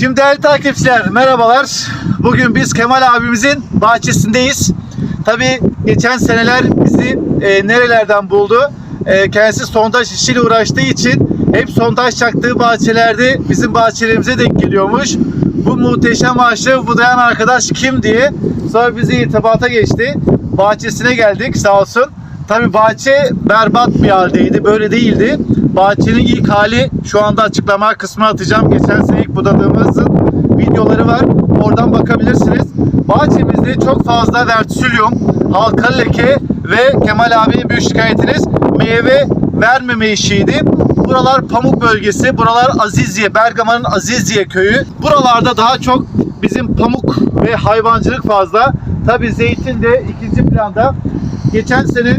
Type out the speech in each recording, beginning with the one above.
Şimdi değerli takipçiler merhabalar. Bugün biz Kemal abimizin bahçesindeyiz. Tabii geçen seneler bizi e, nerelerden buldu? E, kendisi sondaj işiyle uğraştığı için hep sondaj çaktığı bahçelerde bizim bahçelerimize denk geliyormuş. Bu muhteşem ağaçları budayan arkadaş kim diye sonra bizi irtibata geçti. Bahçesine geldik sağ olsun. Tabii bahçe berbat bir haldeydi. Böyle değildi. Bahçenin ilk hali şu anda açıklama kısmına atacağım. Geçen sene ilk budadığımızın videoları var. Oradan bakabilirsiniz. Bahçemizde çok fazla vertisülyum, halkalı leke ve Kemal abinin büyük şikayetiniz meyve vermeme işiydi. Buralar pamuk bölgesi. Buralar Azizye, Bergama'nın Azizye köyü. Buralarda daha çok bizim pamuk ve hayvancılık fazla. Tabii zeytin de ikinci planda. Geçen sene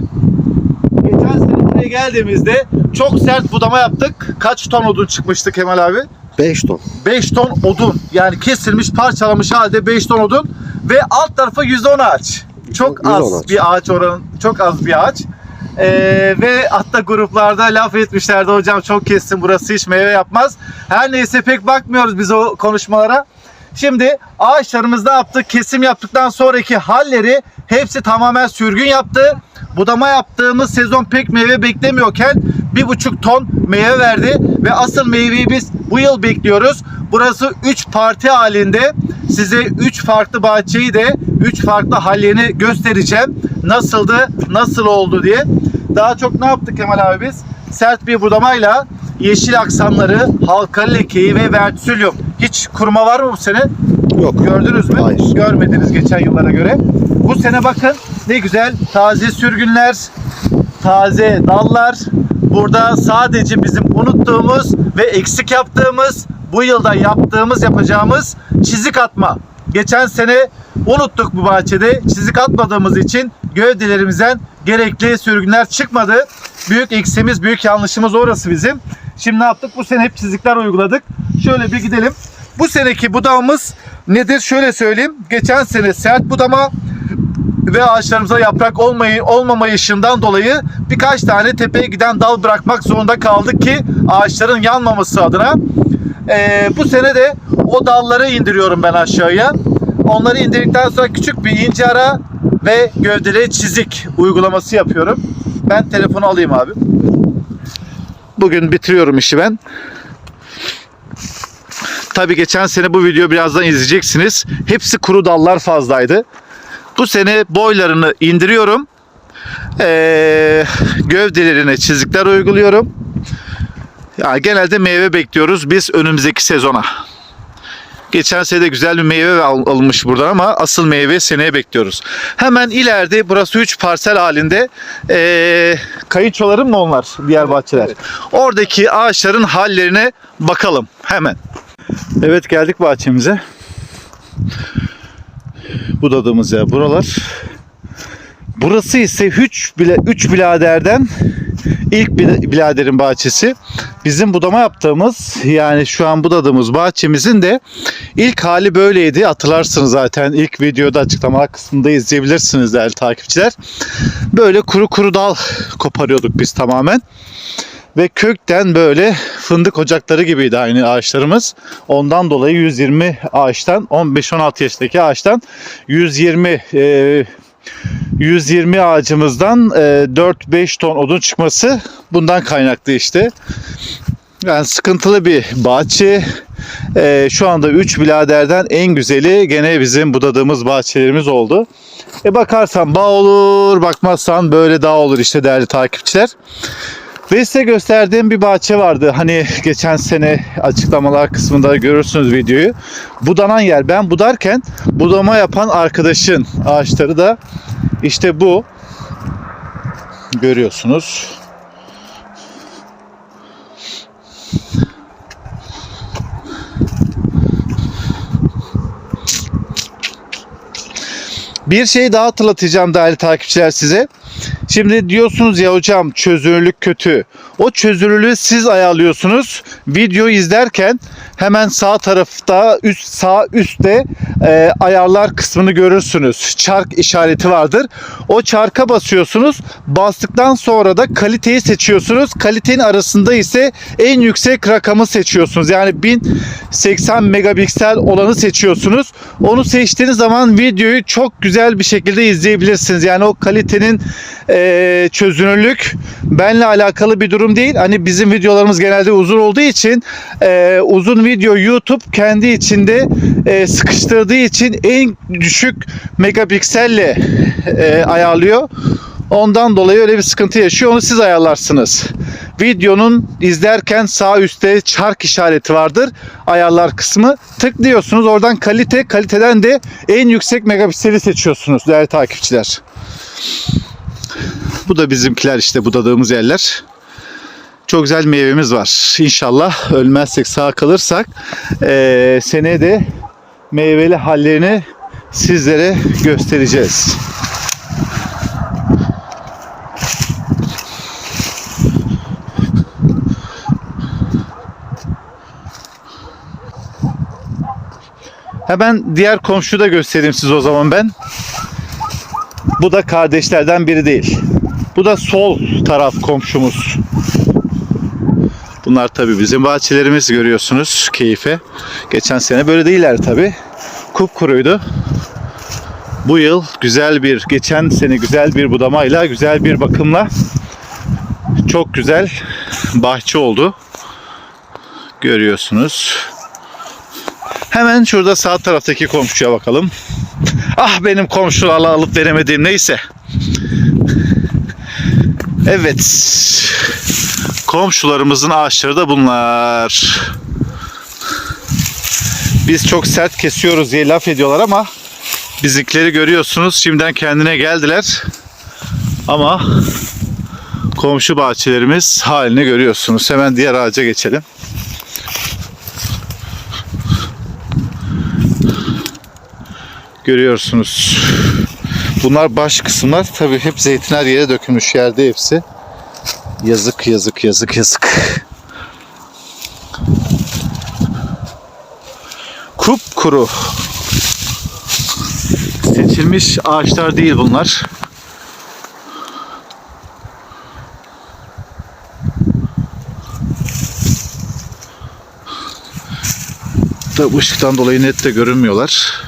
geçen sene buraya geldiğimizde çok sert budama yaptık. Kaç ton odun çıkmıştı Kemal abi? 5 ton. 5 ton odun. Yani kesilmiş, parçalamış halde 5 ton odun ve alt tarafı %10 ağaç. Çok %10 az ağaç. bir ağaç oranı, çok az bir ağaç. Ee, ve hatta gruplarda laf etmişlerdi hocam çok kessin burası hiç meyve yapmaz. Her neyse pek bakmıyoruz biz o konuşmalara. Şimdi ağaçlarımız ne yaptık? Kesim yaptıktan sonraki halleri hepsi tamamen sürgün yaptı. Budama yaptığımız sezon pek meyve beklemiyorken bir buçuk ton meyve verdi ve asıl meyveyi biz bu yıl bekliyoruz. Burası 3 parti halinde size 3 farklı bahçeyi de 3 farklı hallerini göstereceğim. Nasıldı, nasıl oldu diye. Daha çok ne yaptık Kemal abi biz? Sert bir budamayla yeşil aksamları, halkalı lekeyi ve vertisülyum. Hiç kuruma var mı bu sene? Yok. Gördünüz mü? Hayır. Görmediniz geçen yıllara göre. Bu sene bakın ne güzel taze sürgünler, taze dallar. Burada sadece bizim unuttuğumuz ve eksik yaptığımız, bu yılda yaptığımız, yapacağımız çizik atma. Geçen sene unuttuk bu bahçede. Çizik atmadığımız için gövdelerimizden gerekli sürgünler çıkmadı. Büyük eksiğimiz, büyük yanlışımız orası bizim. Şimdi ne yaptık? Bu sene hep çizikler uyguladık. Şöyle bir gidelim. Bu seneki budağımız nedir? Şöyle söyleyeyim. Geçen sene sert budama ve ağaçlarımıza yaprak olmayı olmamayışından dolayı birkaç tane tepeye giden dal bırakmak zorunda kaldık ki ağaçların yanmaması adına. Ee, bu sene de o dalları indiriyorum ben aşağıya. Onları indirdikten sonra küçük bir ince ara ve gövdeli çizik uygulaması yapıyorum. Ben telefonu alayım abi. Bugün bitiriyorum işi ben. Tabii geçen sene bu video birazdan izleyeceksiniz. Hepsi kuru dallar fazlaydı. Bu sene boylarını indiriyorum. Ee, gövdelerine çizikler uyguluyorum. Yani genelde meyve bekliyoruz biz önümüzdeki sezona. Geçen sene de güzel bir meyve al- alınmış buradan ama asıl meyve seneye bekliyoruz. Hemen ileride burası 3 parsel halinde ee, kayınçoların mı onlar diğer bahçeler? Oradaki ağaçların hallerine bakalım hemen. Evet geldik bahçemize. Budadığımız yer buralar. Burası ise 3 bile 3 biraderden ilk biraderin bahçesi. Bizim budama yaptığımız yani şu an budadığımız bahçemizin de ilk hali böyleydi. Hatırlarsınız zaten ilk videoda açıklamalar kısmında izleyebilirsiniz değerli takipçiler. Böyle kuru kuru dal koparıyorduk biz tamamen. Ve kökten böyle fındık ocakları gibiydi aynı ağaçlarımız. Ondan dolayı 120 ağaçtan 15-16 yaşındaki ağaçtan 120 e, 120 ağacımızdan e, 4-5 ton odun çıkması bundan kaynaklı işte. Yani sıkıntılı bir bahçe. E, şu anda 3 biraderden en güzeli gene bizim budadığımız bahçelerimiz oldu. E bakarsan bağ olur, bakmazsan böyle dağ olur işte değerli takipçiler. Ve size gösterdiğim bir bahçe vardı. Hani geçen sene açıklamalar kısmında görürsünüz videoyu. Budanan yer. Ben budarken budama yapan arkadaşın ağaçları da işte bu. Görüyorsunuz. Bir şey daha hatırlatacağım değerli takipçiler size. Şimdi diyorsunuz ya hocam çözünürlük kötü. O çözünürlüğü siz ayarlıyorsunuz. Video izlerken hemen sağ tarafta üst sağ üstte e, ayarlar kısmını görürsünüz. Çark işareti vardır. O çarka basıyorsunuz. Bastıktan sonra da kaliteyi seçiyorsunuz. Kalitenin arasında ise en yüksek rakamı seçiyorsunuz. Yani 1080 megapiksel olanı seçiyorsunuz. Onu seçtiğiniz zaman videoyu çok güzel bir şekilde izleyebilirsiniz. Yani o kalitenin e, çözünürlük benle alakalı bir durum değil. Hani bizim videolarımız genelde uzun olduğu için e, uzun video YouTube kendi içinde e, sıkıştırdığı için en düşük megapikselle e, ayarlıyor. Ondan dolayı öyle bir sıkıntı yaşıyor. Onu siz ayarlarsınız. Videonun izlerken sağ üstte çark işareti vardır. Ayarlar kısmı. Tıklıyorsunuz. Oradan kalite, kaliteden de en yüksek megapikseli seçiyorsunuz değerli takipçiler. Bu da bizimkiler işte budadığımız yerler. Çok güzel meyvemiz var. İnşallah ölmezsek sağ kalırsak eee seneye de meyveli hallerini sizlere göstereceğiz. Hemen diğer komşuyu da göstereyim size o zaman ben. Bu da kardeşlerden biri değil. Bu da sol taraf komşumuz. Bunlar tabii bizim bahçelerimiz görüyorsunuz keyfe. Geçen sene böyle değiller tabii. Kupkuruydu. Bu yıl güzel bir, geçen sene güzel bir budamayla, güzel bir bakımla çok güzel bahçe oldu. Görüyorsunuz. Hemen şurada sağ taraftaki komşuya bakalım. Ah benim komşularla alıp veremediğim neyse. Evet. Komşularımızın ağaçları da bunlar. Biz çok sert kesiyoruz diye laf ediyorlar ama bizimkileri görüyorsunuz. Şimdiden kendine geldiler. Ama komşu bahçelerimiz halini görüyorsunuz. Hemen diğer ağaca geçelim. Görüyorsunuz. Bunlar baş kısımlar. Tabii hep zeytinler yere dökülmüş yerde hepsi. Yazık yazık yazık yazık. Kupkuru. Seçilmiş ağaçlar değil bunlar. Tabii ışıktan dolayı net de görünmüyorlar.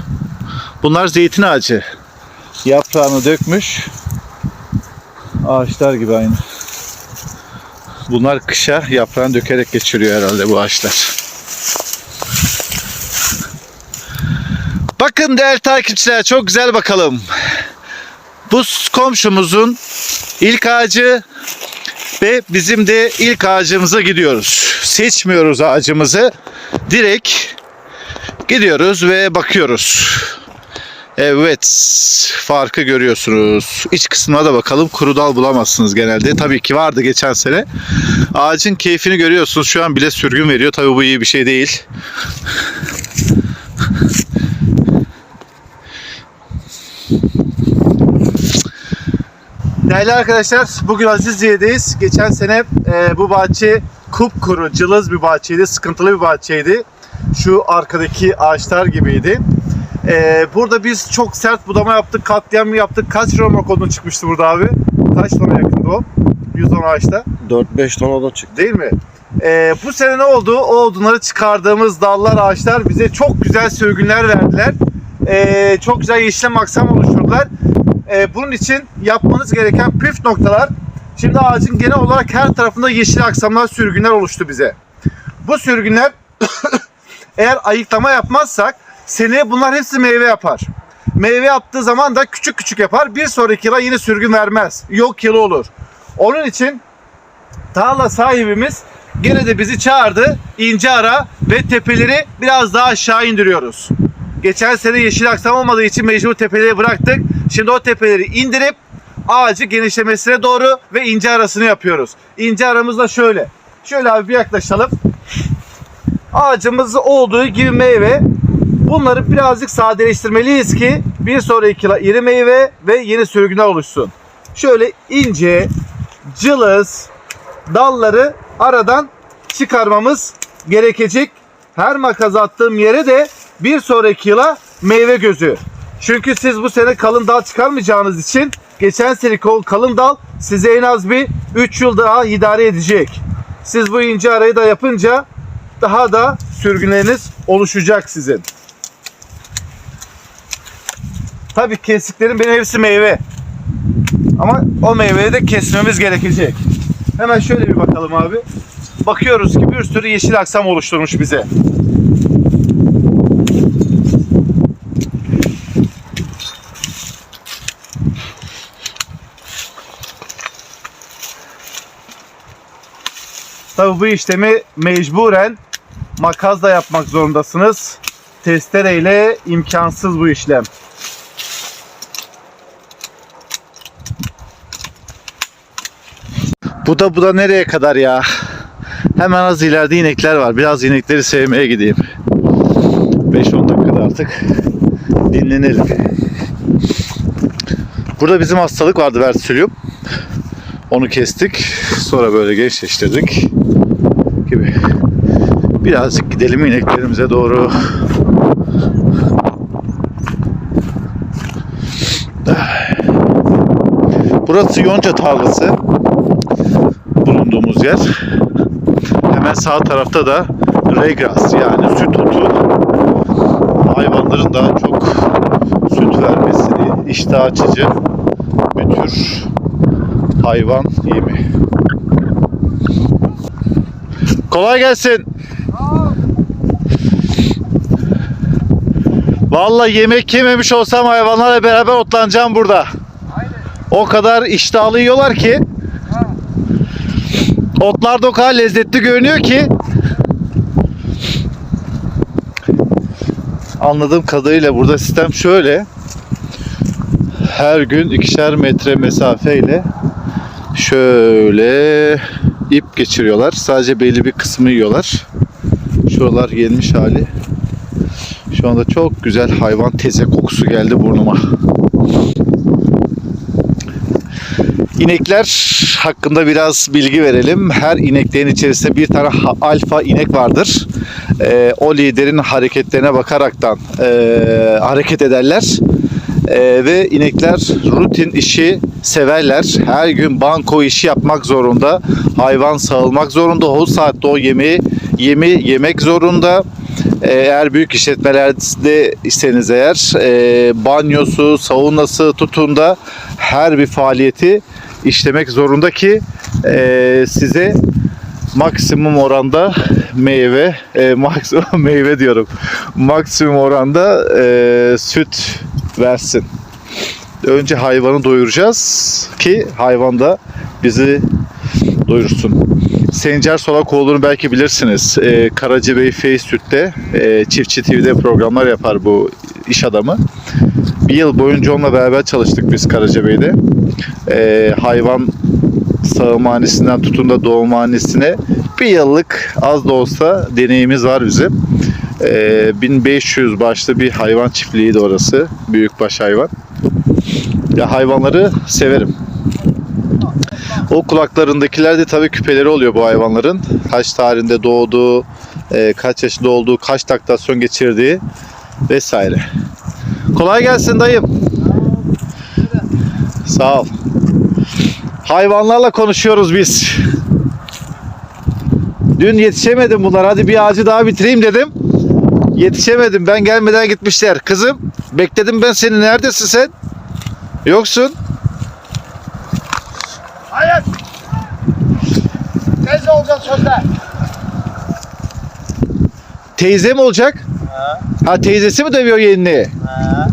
Bunlar zeytin ağacı. Yaprağını dökmüş. Ağaçlar gibi aynı. Bunlar kışa yaprağını dökerek geçiriyor herhalde bu ağaçlar. Bakın değerli takipçiler çok güzel bakalım. Bu komşumuzun ilk ağacı ve bizim de ilk ağacımıza gidiyoruz. Seçmiyoruz ağacımızı. Direkt gidiyoruz ve bakıyoruz. Evet farkı görüyorsunuz. İç kısmına da bakalım. Kuru dal bulamazsınız genelde. Tabii ki vardı geçen sene. Ağacın keyfini görüyorsunuz. Şu an bile sürgün veriyor. Tabii bu iyi bir şey değil. Değerli arkadaşlar bugün Azizliye'deyiz. Geçen sene e, bu bahçe kupkuru, cılız bir bahçeydi, sıkıntılı bir bahçeydi. Şu arkadaki ağaçlar gibiydi. E, burada biz çok sert budama yaptık, katliam yaptık. Kaç römork odun çıkmıştı burada abi? Kaç tona yakındı o? 110 ağaçta. 4-5 ton odun çıktı. Değil mi? E, bu sene ne oldu? O odunları çıkardığımız dallar, ağaçlar bize çok güzel sürgünler verdiler. E, çok güzel yeşilem aksam oluşturdular. E, bunun için yapmanız gereken püf noktalar. Şimdi ağacın genel olarak her tarafında yeşil aksamlar, sürgünler oluştu bize. Bu sürgünler eğer ayıklama yapmazsak seneye bunlar hepsi meyve yapar. Meyve yaptığı zaman da küçük küçük yapar. Bir sonraki yıla yine sürgün vermez. Yok yılı olur. Onun için tarla sahibimiz gene de bizi çağırdı. ince ara ve tepeleri biraz daha aşağı indiriyoruz. Geçen sene yeşil aksam olmadığı için mecbur tepeleri bıraktık. Şimdi o tepeleri indirip ağacı genişlemesine doğru ve ince arasını yapıyoruz. İnce aramız da şöyle. Şöyle abi bir yaklaşalım. Ağacımız olduğu gibi meyve. Bunları birazcık sadeleştirmeliyiz ki Bir sonraki iri meyve ve yeni sürgünler oluşsun. Şöyle ince, cılız dalları aradan çıkarmamız gerekecek. Her makas attığım yere de bir sonraki yıla meyve gözü. Çünkü siz bu sene kalın dal çıkarmayacağınız için geçen sene kalın dal size en az bir 3 yıl daha idare edecek. Siz bu ince arayı da yapınca daha da sürgünleriniz oluşacak sizin. Tabii kestiklerin benim hepsi meyve. Ama o meyveyi de kesmemiz gerekecek. Hemen şöyle bir bakalım abi. Bakıyoruz ki bir sürü yeşil aksam oluşturmuş bize. Tabii bu işlemi mecburen makasla yapmak zorundasınız. Testereyle imkansız bu işlem. Bu da bu da nereye kadar ya? Hemen az ileride inekler var. Biraz inekleri sevmeye gideyim. 5-10 dakikada artık dinlenelim. Burada bizim hastalık vardı Versilium. Onu kestik. Sonra böyle gençleştirdik. Gibi. Birazcık gidelim ineklerimize doğru. Burası yonca tarlası. Bulunduğumuz yer. Hemen sağ tarafta da regras yani süt otu. Hayvanların daha çok süt vermesini iştah açıcı bir tür hayvan yemi. Kolay gelsin. Vallahi yemek yememiş olsam hayvanlarla beraber otlanacağım burada. O kadar iştahlı yiyorlar ki. Otlar da o kadar lezzetli görünüyor ki. Anladığım kadarıyla burada sistem şöyle. Her gün ikişer metre mesafeyle şöyle ip geçiriyorlar. Sadece belli bir kısmı yiyorlar. Şuralar yenmiş hali. Şu anda çok güzel hayvan teze kokusu geldi burnuma. İnekler hakkında biraz bilgi verelim. Her ineklerin içerisinde bir tane alfa inek vardır. Ee, o liderin hareketlerine bakaraktan ee, hareket ederler. Ee, ve inekler rutin işi severler. Her gün banko işi yapmak zorunda. Hayvan sağılmak zorunda. O saatte o yemeği yemi yemek zorunda. Ee, Eğer büyük işletmelerde iseniz eğer e, banyosu, saunası tutun da her bir faaliyeti işlemek zorunda ki e, size maksimum oranda meyve, e, maksimum meyve diyorum, maksimum oranda e, süt versin. Önce hayvanı doyuracağız ki hayvan da bizi doyursun. Sencer Solakoğlu'nu belki bilirsiniz. E, Karacabey Face Süt'te e, Çiftçi TV'de programlar yapar bu iş adamı. Bir yıl boyunca onunla beraber çalıştık biz Karacabey'de. E, hayvan sağımhanesinden tutun da doğumhanesine bir yıllık az da olsa deneyimiz var bizim. E, 1500 başlı bir hayvan çiftliğiydi orası. Büyükbaş hayvan. Ya hayvanları severim. O kulaklarındakiler de tabii küpeleri oluyor bu hayvanların. Kaç tarihinde doğduğu, e, kaç yaşında olduğu, kaç taktasyon geçirdiği vesaire. Kolay gelsin dayım. Sağ ol. Hayvanlarla konuşuyoruz biz. Dün yetişemedim bunlar. Hadi bir ağacı daha bitireyim dedim. Yetişemedim. Ben gelmeden gitmişler. Kızım bekledim ben seni. Neredesin sen? Yoksun. Hayır. Tez olacağız sözler. Teyze mi olacak? Ha teyzesi mi dövüyor yeğenini? Ha.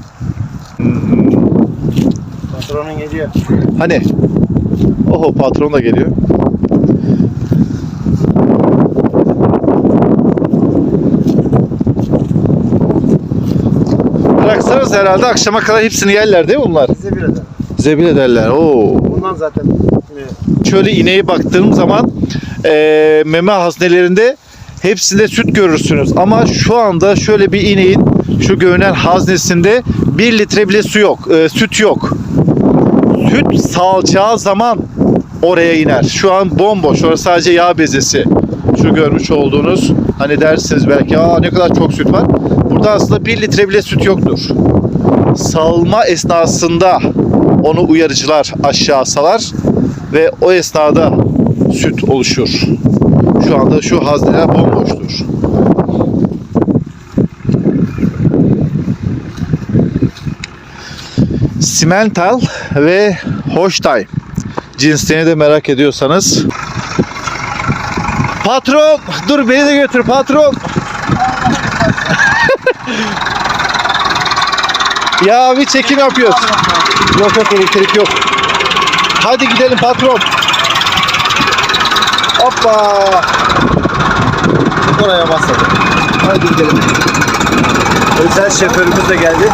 Patronun geliyor. Hani? Oho patron da geliyor. Bıraksanız herhalde akşama kadar hepsini yerler değil mi bunlar? Bize bir eder. Zebil ederler. Oo. Bundan zaten Şöyle ineği baktığım zaman eee, meme haznelerinde hepsinde süt görürsünüz. Ama şu anda şöyle bir ineğin şu görünen haznesinde Bir litre bile su yok, e, süt yok. Süt salçağı zaman oraya iner. Şu an bomboş. Orası sadece yağ bezesi. Şu görmüş olduğunuz hani dersiniz belki aa ne kadar çok süt var. Burada aslında bir litre bile süt yoktur. Salma esnasında onu uyarıcılar aşağı salar ve o esnada süt oluşur. Şu anda şu hazneler bomboştur. Simmental ve Holstein cinslerini de merak ediyorsanız. Patron dur beni de götür patron. ya bir çekim yapıyoruz. Yok yok elektrik yok. Hadi gidelim patron. Hoppa. Oraya basalım. Hadi gidelim. Özel şoförümüz de geldi.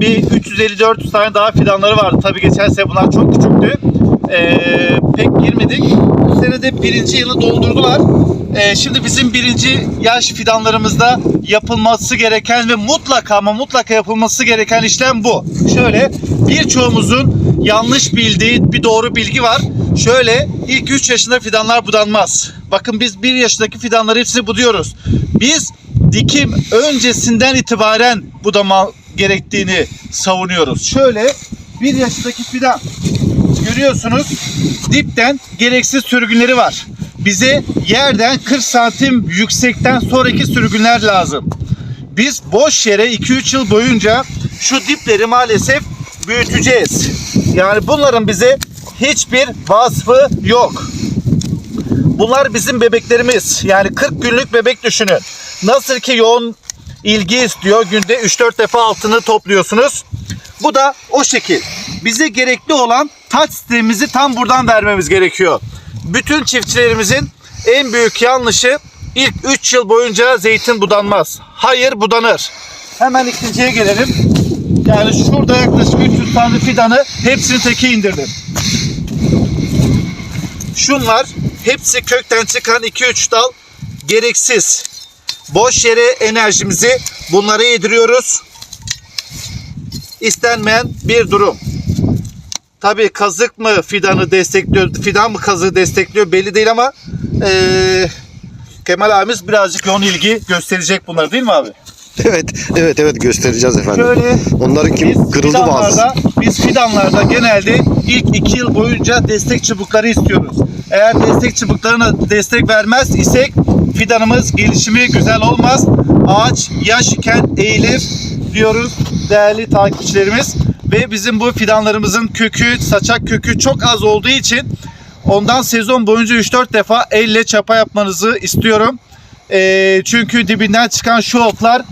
bir 350-400 tane daha fidanları vardı. Tabii geçen sene bunlar çok küçüktü. Ee, pek girmedik. Bu sene de birinci yılı doldurdular. Ee, şimdi bizim birinci yaş fidanlarımızda yapılması gereken ve mutlaka ama mutlaka yapılması gereken işlem bu. Şöyle birçoğumuzun yanlış bildiği bir doğru bilgi var. Şöyle ilk 3 yaşında fidanlar budanmaz. Bakın biz 1 yaşındaki fidanları hepsini buduyoruz. Biz dikim öncesinden itibaren budama gerektiğini savunuyoruz. Şöyle bir yaşındaki fidan görüyorsunuz dipten gereksiz sürgünleri var. Bize yerden 40 santim yüksekten sonraki sürgünler lazım. Biz boş yere 2-3 yıl boyunca şu dipleri maalesef büyüteceğiz. Yani bunların bize hiçbir vasfı yok. Bunlar bizim bebeklerimiz. Yani 40 günlük bebek düşünün. Nasıl ki yoğun ilgi istiyor. Günde 3-4 defa altını topluyorsunuz. Bu da o şekil. Bize gerekli olan taç sistemimizi tam buradan vermemiz gerekiyor. Bütün çiftçilerimizin en büyük yanlışı ilk 3 yıl boyunca zeytin budanmaz. Hayır budanır. Hemen ikinciye gelelim. Yani şurada yaklaşık 300 tane fidanı hepsini teke indirdim. Şunlar hepsi kökten çıkan 2-3 dal gereksiz. Boş yere enerjimizi bunlara yediriyoruz. İstenmeyen bir durum. Tabii kazık mı fidanı destekliyor, fidan mı kazığı destekliyor belli değil ama eee, Kemal abimiz birazcık yoğun ilgi gösterecek bunlar değil mi abi? Evet, evet, evet göstereceğiz efendim. Şöyle Onların kim kırıldı bazı. biz fidanlarda genelde ilk iki yıl boyunca destek çubukları istiyoruz. Eğer destek çubuklarına destek vermez isek fidanımız gelişimi güzel olmaz. Ağaç yaş iken eğilir diyoruz değerli takipçilerimiz. Ve bizim bu fidanlarımızın kökü, saçak kökü çok az olduğu için ondan sezon boyunca 3-4 defa elle çapa yapmanızı istiyorum. Ee, çünkü dibinden çıkan şu otlar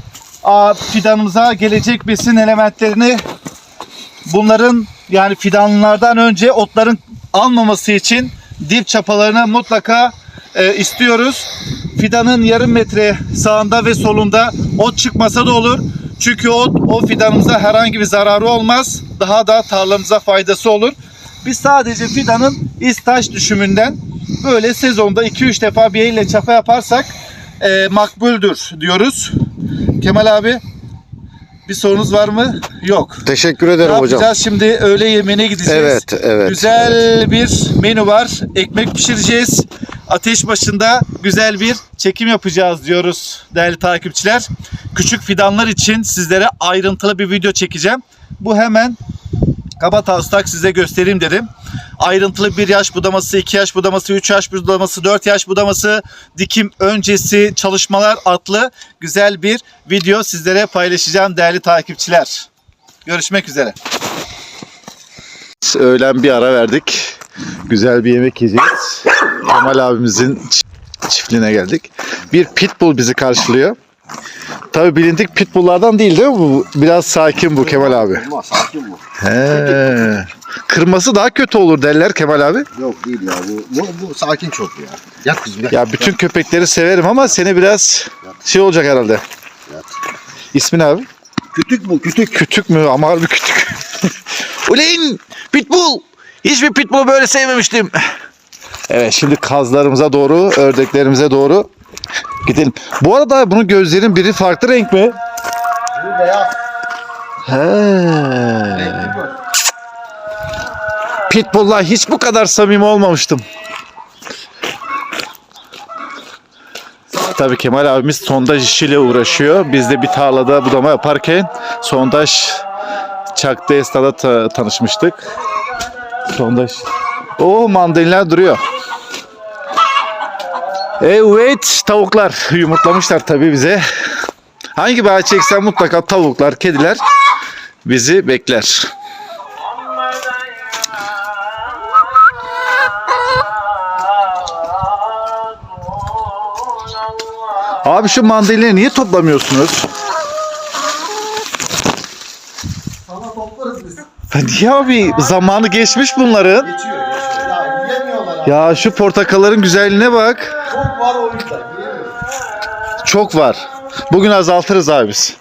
aa, fidanımıza gelecek besin elementlerini bunların yani fidanlardan önce otların almaması için dip çapalarını mutlaka e, istiyoruz. Fidanın yarım metre sağında ve solunda ot çıkmasa da olur. Çünkü ot o fidanımıza herhangi bir zararı olmaz. Daha da tarlamıza faydası olur. Biz sadece fidanın istaş düşümünden böyle sezonda 2-3 defa bir elle çapa yaparsak e, makbuldür diyoruz. Kemal abi bir sorunuz var mı? Yok. Teşekkür Ne ederim hocam. yapacağız şimdi? Öğle yemeğine gideceğiz. Evet, evet. Güzel bir menü var. Ekmek pişireceğiz. Ateş başında güzel bir çekim yapacağız diyoruz değerli takipçiler. Küçük fidanlar için sizlere ayrıntılı bir video çekeceğim. Bu hemen kaba taslak size göstereyim dedim. Ayrıntılı bir yaş budaması, 2 yaş budaması, 3 yaş budaması, 4 yaş budaması, dikim öncesi çalışmalar adlı güzel bir video sizlere paylaşacağım değerli takipçiler. Görüşmek üzere. Öğlen bir ara verdik. Güzel bir yemek yiyeceğiz. Kemal abimizin çi- çiftliğine geldik. Bir pitbull bizi karşılıyor. Tabii bilindik pitbulllardan değil değil mi bu? Biraz sakin bu Kemal abi. Ama sakin bu. He. Kırması daha kötü olur derler Kemal abi. Yok değil ya bu. Bu, bu sakin çok ya. Yat kızım yat. Ya bütün köpekleri severim ama seni biraz şey olacak herhalde. Yat. İsmin abi? Kütük bu kütük. Kütük mü? Ama harbi kütük. Ulan pitbull. Hiçbir pitbull böyle sevmemiştim. Evet şimdi kazlarımıza doğru, ördeklerimize doğru gidelim. Bu arada bunun gözlerin biri farklı renk mi? Bu beyaz. He. Pitbull'la hiç bu kadar samimi olmamıştım. Tabii Kemal abimiz sondaj işiyle uğraşıyor. Biz de bir tarlada budama yaparken sondaj çaktığı esnada ta- tanışmıştık. Sondaj. O mandalina duruyor. Evet tavuklar yumurtlamışlar tabii bize. Hangi bahçe eksen mutlaka tavuklar, kediler bizi bekler. Abi şu mandalini niye toplamıyorsunuz? Sana toplarız biz. Niye abi? Zamanı geçmiş bunların. Geçiyor. Ya şu portakalların güzelliğine bak. Çok var o yüzden. Çok var. Bugün azaltırız abi biz.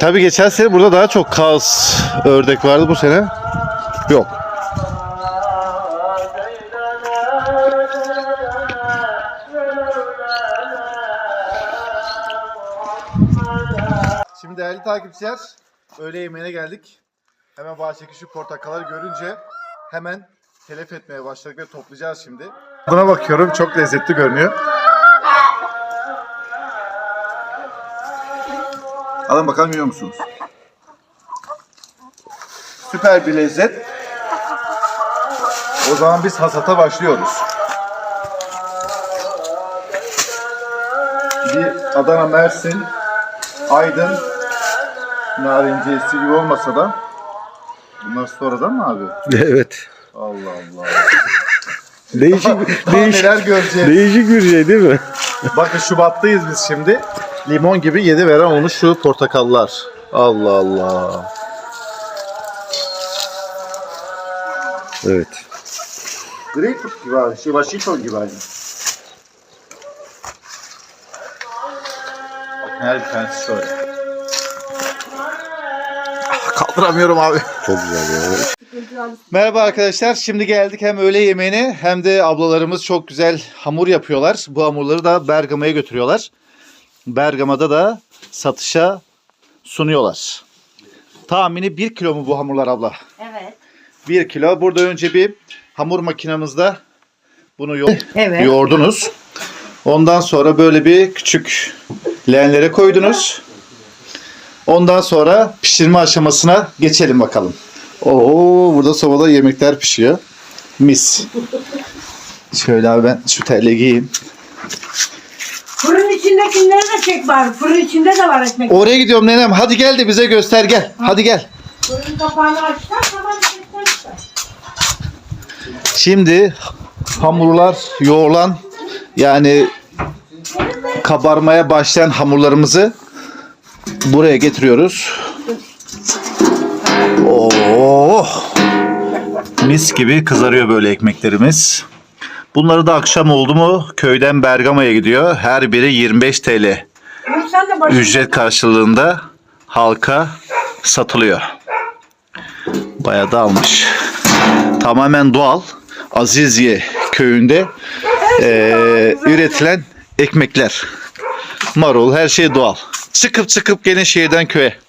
Tabii geçen sene burada daha çok kaz ördek vardı bu sene. Yok. Şimdi değerli takipçiler, öğle yemeğine geldik. Hemen bahçedeki şu portakalları görünce hemen telef etmeye başladık ve toplayacağız şimdi. Buna bakıyorum, çok lezzetli görünüyor. Alın bakalım yiyor musunuz? Süper bir lezzet. O zaman biz hasata başlıyoruz. Bir Adana, Mersin, Aydın, narincesi gibi olmasa da bunlar sonradan mı abi? Evet. Allah Allah. Değişik, Daha neler göreceğiz. değişik bir şey değil mi? Bakın Şubat'tayız biz şimdi. Limon gibi yedi veren olmuş şu portakallar. Allah Allah. Evet. Greyfurt gibi abi. Şey, Washington gibi aynı. Her tanesi şöyle. Kaldıramıyorum abi. Çok güzel ya. Merhaba arkadaşlar. Şimdi geldik hem öğle yemeğine hem de ablalarımız çok güzel hamur yapıyorlar. Bu hamurları da Bergama'ya götürüyorlar. Bergama'da da satışa sunuyorlar. Tahmini 1 kilo mu bu hamurlar abla? Evet. 1 kilo. Burada önce bir hamur makinamızda bunu yo- Evet. yoğurdunuz. Ondan sonra böyle bir küçük leğenlere koydunuz. Ondan sonra pişirme aşamasına geçelim bakalım. Oo burada sobada yemekler pişiyor. Mis. Şöyle abi ben şu terliği giyeyim. Fırın içindekileri de çek bari. Fırın içinde de var ekmek. Oraya gidiyorum nenem. Hadi gel de bize göster gel. Hadi gel. Fırın kapağını açtılar tamam işte. Şimdi hamurlar yoğulan yani kabarmaya başlayan hamurlarımızı buraya getiriyoruz. Oo! Mis gibi kızarıyor böyle ekmeklerimiz. Bunları da akşam oldu mu köyden Bergama'ya gidiyor. Her biri 25 TL ücret karşılığında halka satılıyor. Bayağı da almış. Tamamen doğal. Azizye köyünde eee, üretilen ekmekler. Marul her şey doğal. Çıkıp çıkıp gelin şehirden köye.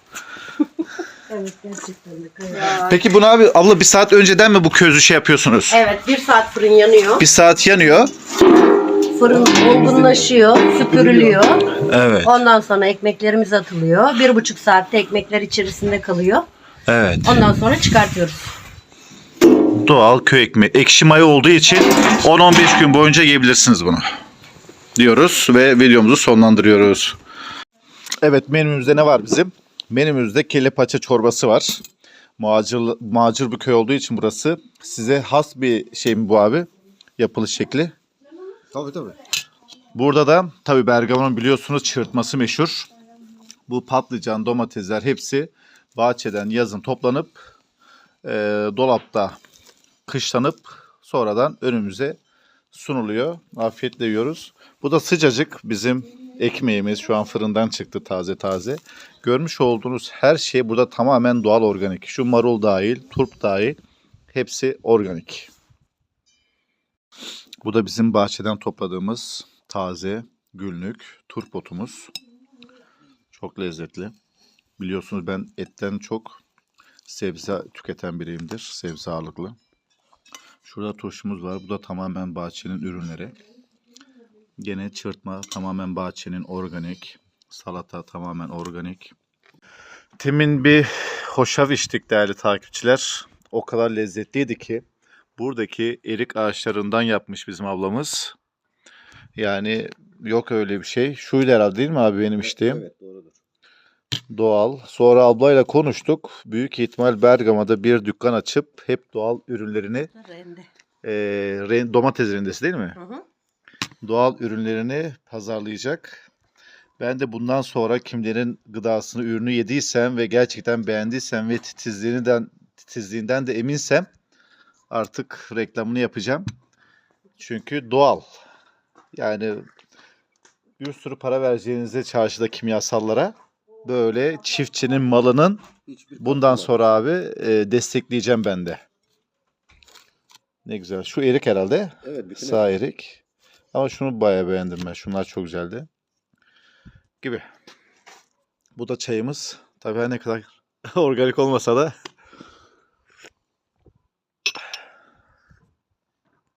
Evet gerçekten de kıyım. Peki bunu abi abla bir saat önceden mi bu közü şey yapıyorsunuz? Evet bir saat fırın yanıyor. Bir saat yanıyor. Fırın olgunlaşıyor, süpürülüyor. Evet. Ondan sonra ekmeklerimiz atılıyor. Bir buçuk saatte ekmekler içerisinde kalıyor. Evet. Ondan sonra çıkartıyoruz. Doğal köy ekmeği. Ekşi maya olduğu için 10-15 gün boyunca yiyebilirsiniz bunu. Diyoruz ve videomuzu sonlandırıyoruz. Evet menümüzde ne var bizim? Menümüzde kelle paça çorbası var. Macir, macir bir köy olduğu için burası. Size has bir şey mi bu abi? Yapılış şekli. Tabii tabii. Burada da tabii Bergama'nın biliyorsunuz çırpması meşhur. Bu patlıcan, domatesler hepsi bahçeden yazın toplanıp e, dolapta kışlanıp sonradan önümüze sunuluyor. Afiyetle yiyoruz. Bu da sıcacık bizim ekmeğimiz şu an fırından çıktı taze taze. Görmüş olduğunuz her şey burada tamamen doğal organik. Şu marul dahil, turp dahil hepsi organik. Bu da bizim bahçeden topladığımız taze günlük turp otumuz. Çok lezzetli. Biliyorsunuz ben etten çok sebze tüketen biriyimdir. Sebze ağırlıklı. Şurada turşumuz var. Bu da tamamen bahçenin ürünleri. Gene çırpma tamamen bahçenin organik. Salata tamamen organik. Temin bir hoşav içtik değerli takipçiler. O kadar lezzetliydi ki buradaki erik ağaçlarından yapmış bizim ablamız. Yani yok öyle bir şey. Şuydu herhalde değil mi abi benim içtiğim? Evet doğrudur. Doğal. Sonra ablayla konuştuk. Büyük ihtimal Bergama'da bir dükkan açıp hep doğal ürünlerini Rende. e, domates rendesi değil mi? Hı hı. Doğal ürünlerini pazarlayacak. Ben de bundan sonra kimlerin gıdasını, ürünü yediysem ve gerçekten beğendiysem ve titizliğinden, titizliğinden de eminsem artık reklamını yapacağım. Çünkü doğal. Yani bir sürü para vereceğinizde çarşıda kimyasallara böyle çiftçinin malının bundan sonra abi e, destekleyeceğim ben de. Ne güzel. Şu erik herhalde. Evet bütün Sağ erik. Ama şunu bayağı beğendim ben. Şunlar çok güzeldi. Gibi. Bu da çayımız. Tabii her ne kadar organik olmasa da